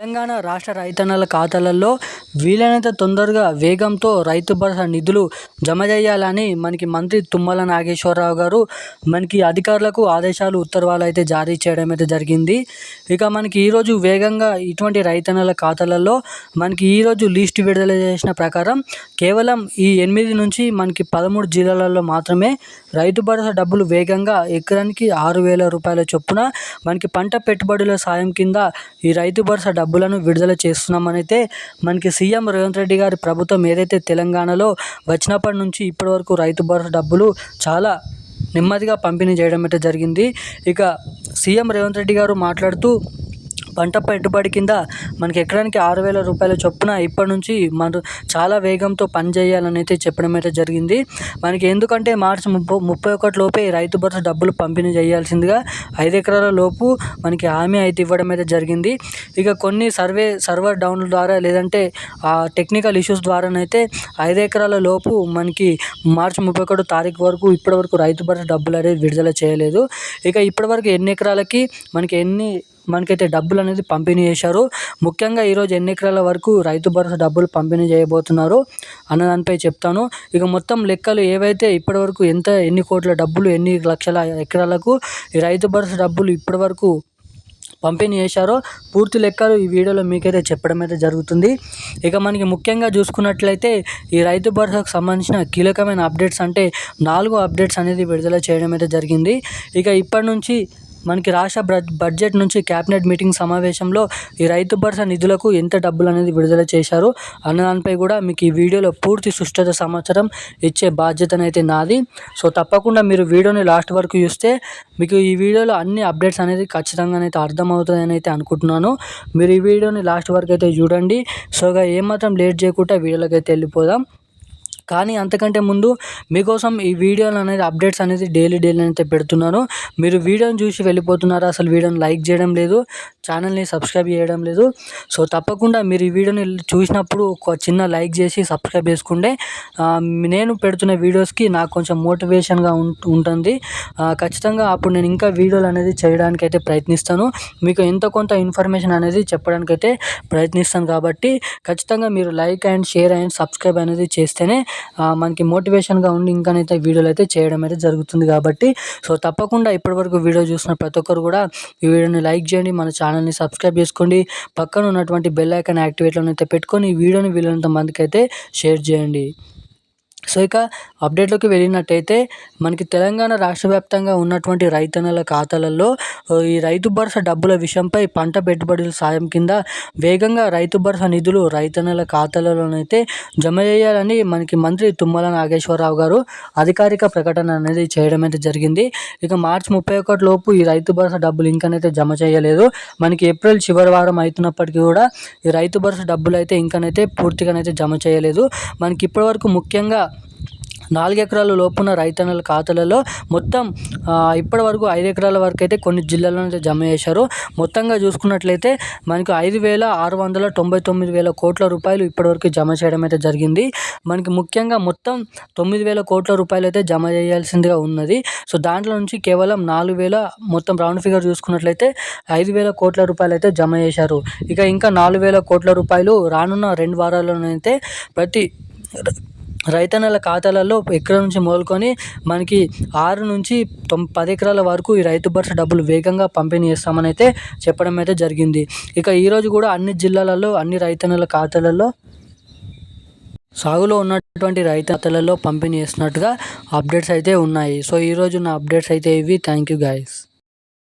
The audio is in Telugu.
తెలంగాణ రాష్ట్ర రైతన్నల ఖాతాలలో వీలైనంత తొందరగా వేగంతో రైతు భరోసా నిధులు జమ చేయాలని మనకి మంత్రి తుమ్మల నాగేశ్వరరావు గారు మనకి అధికారులకు ఆదేశాలు ఉత్తర్వాలు అయితే జారీ చేయడం అయితే జరిగింది. ఇక మనకి ఈరోజు వేగంగా ఇటువంటి రైతన్నల ఖాతాలలో మనకి ఈరోజు లిస్ట్ విడుదల చేసిన ప్రకారం కేవలం ఈ ఎనిమిది నుంచి మనకి పదమూడు జిల్లాలలో మాత్రమే రైతు భరోసా డబ్బులు వేగంగా ఎకరానికి ఆరు వేల రూపాయల చొప్పున మనకి పంట పెట్టుబడుల సాయం కింద ఈ రైతు భరోసా డబ్బులను విడుదల చేస్తున్నామని అయితే మనకి సీఎం రేవంత్ రెడ్డి గారి ప్రభుత్వం ఏదైతే తెలంగాణలో వచ్చినప్పటి నుంచి ఇప్పటి వరకు రైతు భరోసా డబ్బులు చాలా నెమ్మదిగా పంపిణీ చేయడం అయితే జరిగింది. ఇక సీఎం రేవంత్ రెడ్డి గారు మాట్లాడుతూ పంట పెట్టుబడి కింద మనకి ఎకరానికి ఆరు వేల రూపాయల చొప్పున ఇప్పటి నుంచి మనం చాలా వేగంతో పని చేయాలని అయితే చెప్పడం అయితే జరిగింది. మనకి ఎందుకంటే మార్చి ముప్పై ముప్పై ఒకటి లోపే రైతు భరోసా డబ్బులు పంపిణీ చేయాల్సిందిగా ఐదు ఎకరాల లోపు మనకి హామీ అయితే ఇవ్వడం అయితే జరిగింది. ఇక కొన్ని సర్వే సర్వర్ డౌన్ ద్వారా లేదంటే ఆ టెక్నికల్ ఇష్యూస్ ద్వారానైతే ఐదు ఎకరాల లోపు మనకి మార్చి ముప్పై ఒకటో తారీఖు వరకు ఇప్పటి వరకు రైతు భరోసా డబ్బులు అనేది విడుదల చేయలేదు. ఇక ఇప్పటివరకు ఎన్ని ఎకరాలకి మనకి ఎన్ని మనకైతే డబ్బులు అనేది పంపిణీ చేశారు. ముఖ్యంగా ఈరోజు ఎన్ని ఎకరాల వరకు రైతు భరోసా డబ్బులు పంపిణీ చేయబోతున్నారు అన్న దానిపై చెప్తాను. ఇక మొత్తం లెక్కలు ఏవైతే ఇప్పటివరకు ఎంత ఎన్ని కోట్ల డబ్బులు ఎన్ని లక్షల ఎకరాలకు ఈ రైతు భరోసా డబ్బులు ఇప్పటివరకు పంపిణీ చేశారో పూర్తి లెక్కలు ఈ వీడియోలో మీకైతే చెప్పడం అయితే జరుగుతుంది. ఇక మనకి ముఖ్యంగా చూసుకున్నట్లయితే ఈ రైతు భరోసాకు సంబంధించిన కీలకమైన అప్డేట్స్ అంటే నాలుగు అప్డేట్స్ అనేది విడుదల చేయడం అయితే జరిగింది. ఇక ఇప్పటి నుంచి మనకి రాష్ట్ర బడ్జెట్ నుంచి క్యాబినెట్ మీటింగ్ సమావేశంలో ఈ రైతు భరోసా నిధులకు ఎంత డబ్బులు అనేది విడుదల చేశారు అన్న దానిపై కూడా మీకు ఈ వీడియోలో పూర్తి సుష్టత సమాచారం ఇచ్చే బాధ్యతనైతే నాది. సో తప్పకుండా మీరు వీడియోని లాస్ట్ వరకు చూస్తే మీకు ఈ వీడియోలో అన్ని అప్డేట్స్ అనేది ఖచ్చితంగానైతే అర్థమవుతుందని అయితే అనుకుంటున్నాను. మీరు ఈ వీడియోని లాస్ట్ వరకు అయితే చూడండి. సో ఏమాత్రం లేట్ చేయకుండా వీడియోలోకి అయితే వెళ్ళిపోదాం. కానీ అంతకంటే ముందు మీకోసం ఈ వీడియోలు అనేది అప్డేట్స్ అనేది డైలీ డైలీ అయితే పెడుతున్నాను. మీరు వీడియోని చూసి వెళ్ళిపోతున్నారు? అసలు వీడియోని లైక్ చేయడం లేదు ఛానల్ని సబ్స్క్రైబ్ చేయడం లేదు. సో తప్పకుండా మీరు ఈ వీడియోని చూసినప్పుడు ఒక చిన్న లైక్ చేసి సబ్స్క్రైబ్ చేసుకుంటే నేను పెడుతున్న వీడియోస్కి నాకు కొంచెం మోటివేషన్గా ఉంటుంది. ఖచ్చితంగా అప్పుడు నేను ఇంకా వీడియోలు అనేది చేయడానికి అయితే ప్రయత్నిస్తాను. మీకు ఎంత కొంత ఇన్ఫర్మేషన్ అనేది చెప్పడానికి అయితే ప్రయత్నిస్తాను కాబట్టి ఖచ్చితంగా మీరు like and share and subscribe అనేది చేస్తేనే మనకి మోటివేషన్గా ఉండి ఇంకానైతే వీడియోలు అయితే చేయడం అయితే జరుగుతుంది కాబట్టి సో తప్పకుండా ఇప్పటివరకు వీడియో చూసిన ప్రతి ఒక్కరు కూడా ఈ వీడియోని లైక్ చేయండి మన ఛానల్ని సబ్స్క్రైబ్ చేసుకోండి పక్కన ఉన్నటువంటి బెల్ ఐకాన్ యాక్టివేట్లను అయితే పెట్టుకొని ఈ వీడియోని వీలైనంత మందికి అయితే షేర్ చేయండి. సో ఇక అప్డేట్లోకి వెళ్ళినట్టయితే మనకి తెలంగాణ రాష్ట్ర వ్యాప్తంగా ఉన్నటువంటి రైతన్నల ఖాతాలలో ఈ రైతు భరోసా డబ్బుల విషయంపై పంట పెట్టుబడుల సాయం కింద వేగంగా రైతు భరోసా నిధులు రైతన్నల ఖాతాలలోనైతే జమ చేయాలని మనకి మంత్రి తుమ్మల నాగేశ్వరరావు గారు అధికారిక ప్రకటన అనేది చేయడం అయితే జరిగింది. ఇక మార్చి ముప్పై ఒకటి లోపు ఈ రైతు భరోసా డబ్బులు ఇంకనైతే జమ చేయలేదు. మనకి ఏప్రిల్ చివరి వారం అవుతున్నప్పటికీ కూడా ఈ రైతు భరోసా డబ్బులు అయితే ఇంకనైతే పూర్తిగానైతే జమ చేయలేదు. మనకి ఇప్పటివరకు ముఖ్యంగా నాలుగు ఎకరాల లోపున్న రైతన్నల ఖాతాలలో మొత్తం ఇప్పటి వరకు ఐదు ఎకరాల వరకు అయితే కొన్ని జిల్లాల్లో జమ చేశారు. మొత్తంగా చూసుకున్నట్లయితే మనకు ఐదు వేల ఆరు వందల తొంభై తొమ్మిది వేల కోట్ల రూపాయలు ఇప్పటివరకు జమ చేయడం అయితే జరిగింది. మనకి ముఖ్యంగా మొత్తం తొమ్మిది వేల కోట్ల రూపాయలు అయితే జమ చేయాల్సిందిగా ఉన్నది. సో దాంట్లో నుంచి కేవలం నాలుగు వేల మొత్తం రౌండ్ ఫిగర్ చూసుకున్నట్లయితే ఐదు వేల కోట్ల రూపాయలు అయితే జమ చేశారు. ఇక ఇంకా నాలుగు వేల కోట్ల రూపాయలు రానున్న రెండు వారాల్లోనైతే ప్రతి రైతన్నల ఖాతాలలో ఎకరం నుంచి మొదలుకొని మనకి ఆరు నుంచి తొమ్ పది ఎకరాల వరకు ఈ రైతు భరోసా డబ్బులు వేగంగా పంపిణీ చేస్తామని అయితే చెప్పడం అయితే జరిగింది. ఇక ఈరోజు కూడా అన్ని జిల్లాలలో అన్ని రైతన్నల ఖాతాలలో సాగులో ఉన్నటువంటి రైతన్నలలో పంపిణీ చేసినట్టుగా అప్డేట్స్ అయితే ఉన్నాయి. సో ఈరోజు నా అప్డేట్స్ అయితే ఇవి. Thank you guys